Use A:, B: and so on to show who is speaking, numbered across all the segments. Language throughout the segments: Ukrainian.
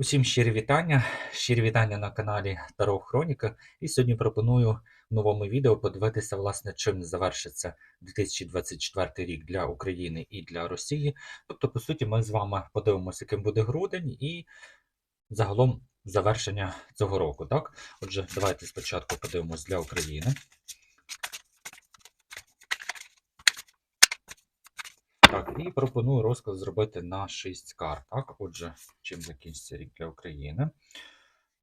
A: Усім щирі вітання, щирі вітання на каналі Таро Хроніка. І сьогодні пропоную в новому відео подивитися, власне, чим завершиться 2024 рік для України і для Росії. Тобто, по суті, ми з вами подивимося, яким буде грудень і загалом завершення цього року. Так, отже, давайте спочатку подивимось для України. Так, і пропоную розклад зробити на 6 карт. Отже, чим закінчиться рік для України.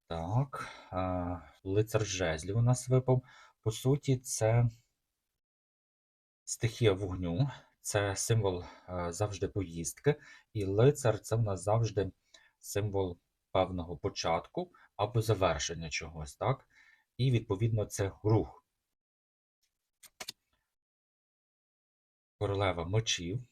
A: Так, е, лицар жезлів у нас випав. По суті, це стихія вогню, це символ е, завжди поїздки, і лицар це в нас завжди символ певного початку або завершення чогось, так? І відповідно це рух. Королева мечів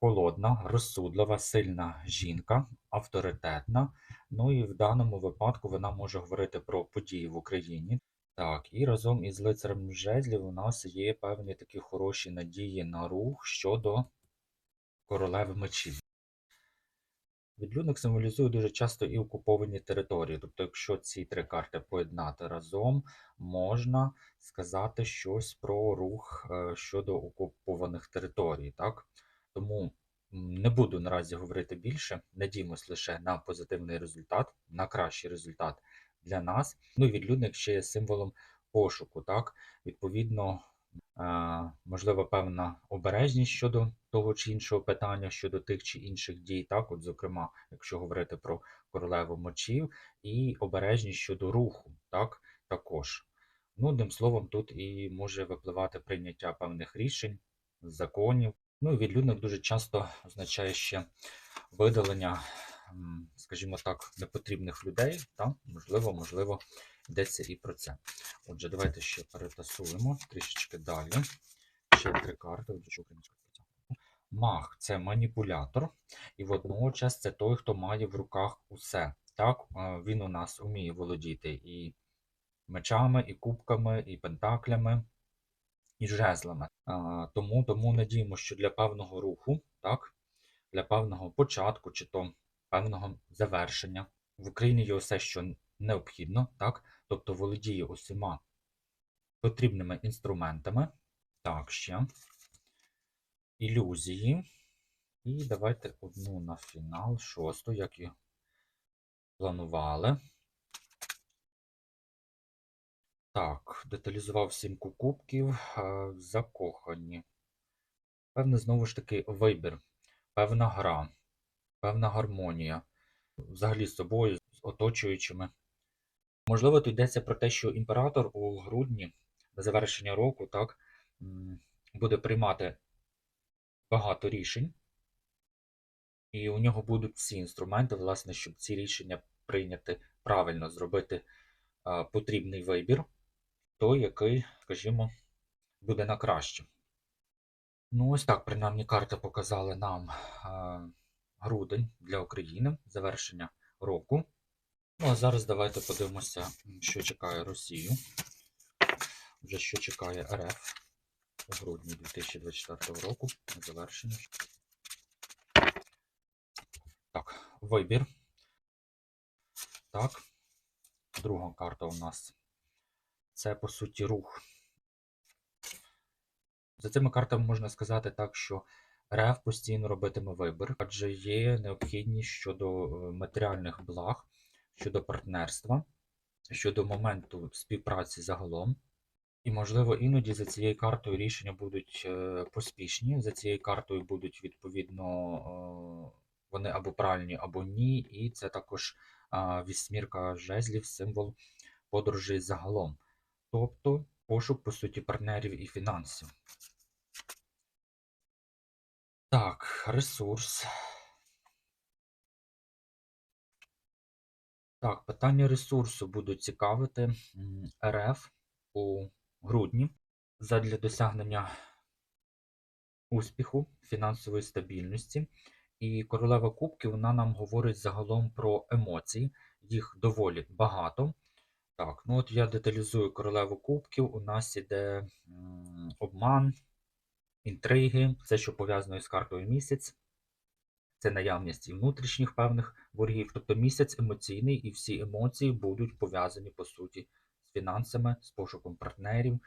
A: холодна, розсудлива, сильна жінка, авторитетна. Ну і в даному випадку вона може говорити про події в Україні. Так, і разом із лицарем жезлів у нас є певні такі хороші надії на рух щодо королеви мечів. Відлюдник символізує дуже часто і окуповані території. Тобто, якщо ці три карти поєднати разом, можна сказати щось про рух е, щодо окупованих територій. Так? Тому не буду наразі говорити більше. Надіємось лише на позитивний результат, на кращий результат для нас. Ну і відлюдник ще є символом пошуку. Так, відповідно, е, можливо, певна обережність щодо того чи іншого питання, щодо тих чи інших дій. Так, от, зокрема, якщо говорити про королеву мочів, і обережність щодо руху, так, також. Ну, одним словом, тут і може випливати прийняття певних рішень, законів. Ну і відлюдник дуже часто означає ще видалення, скажімо так, непотрібних людей. Та? Можливо, можливо, йдеться і про це. Отже, давайте ще перетасуємо трішечки далі. Ще три карти. Маг це маніпулятор, і водночас це той, хто має в руках усе. Так, Він у нас вміє володіти і мечами, і кубками, і пентаклями і жезлами. А, Тому тому надіємо, що для певного руху, так, для певного початку чи то певного завершення в Україні є все, що необхідно, так, тобто володіє усіма потрібними інструментами. Так, ще ілюзії. І давайте одну на фінал, шосту, як і планували. Так, деталізував сімку кубків, закохані. Певне, знову ж таки, вибір, певна гра, певна гармонія, взагалі з собою, з оточуючими. Можливо, тут йдеться про те, що імператор у грудні, на завершення року, так, буде приймати багато рішень, і у нього будуть всі інструменти, власне, щоб ці рішення прийняти правильно, зробити потрібний вибір той, який, скажімо, буде на краще. Ну, ось так, принаймні, карти показали нам е, грудень для України, завершення року. Ну, а зараз давайте подивимося, що чекає Росію. Вже що чекає РФ у грудні 2024 року на завершення. Так, вибір. Так. Друга карта у нас це по суті рух. За цими картами можна сказати так, що РФ постійно робитиме вибір, адже є необхідність щодо е, матеріальних благ, щодо партнерства, щодо моменту співпраці загалом. І, можливо, іноді за цією картою рішення будуть е, поспішні. За цією картою будуть, відповідно, е, вони або правильні, або ні. І це також вісьмірка жезлів, символ подорожей загалом тобто пошук, по суті, партнерів і фінансів. Так, ресурс. Так, питання ресурсу будуть цікавити РФ у грудні задля досягнення успіху, фінансової стабільності. І королева Кубків вона нам говорить загалом про емоції, їх доволі багато. Так, ну от я деталізую королеву кубків. У нас іде обман, інтриги, все, що пов'язано із картою місяць. це наявність і внутрішніх певних боргів. Тобто місяць емоційний, і всі емоції будуть пов'язані по суті з фінансами, з пошуком партнерів,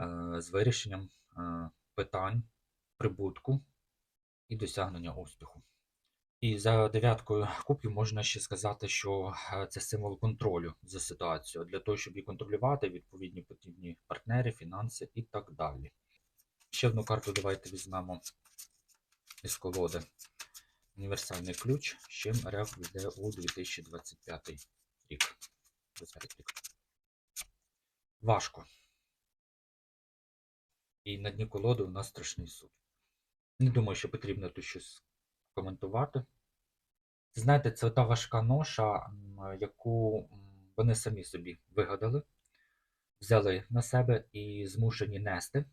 A: е, з вирішенням е, питань прибутку і досягнення успіху. І за дев'яткою кубків можна ще сказати, що е, це символ контролю за ситуацією. Для того, щоб її контролювати, відповідні потрібні партнери, фінанси і так далі. Ще одну карту давайте візьмемо із колоди. Універсальний ключ, з чим РФ йде у 2025 рік. Важко. І на дні колоди у нас страшний суд. Не думаю, що потрібно тут щось коментувати. Знаєте, це та важка ноша, яку вони самі собі вигадали, взяли на себе і змушені нести.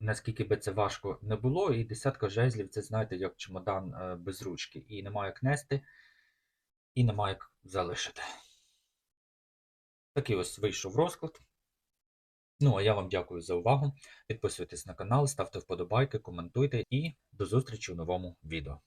A: Наскільки би це важко не було, і десятка жезлів це, знаєте, як чемодан е, без ручки. І немає як нести, і немає як залишити. Такий ось вийшов розклад. Ну, а я вам дякую за увагу. Підписуйтесь на канал, ставте вподобайки, коментуйте і до зустрічі у новому відео.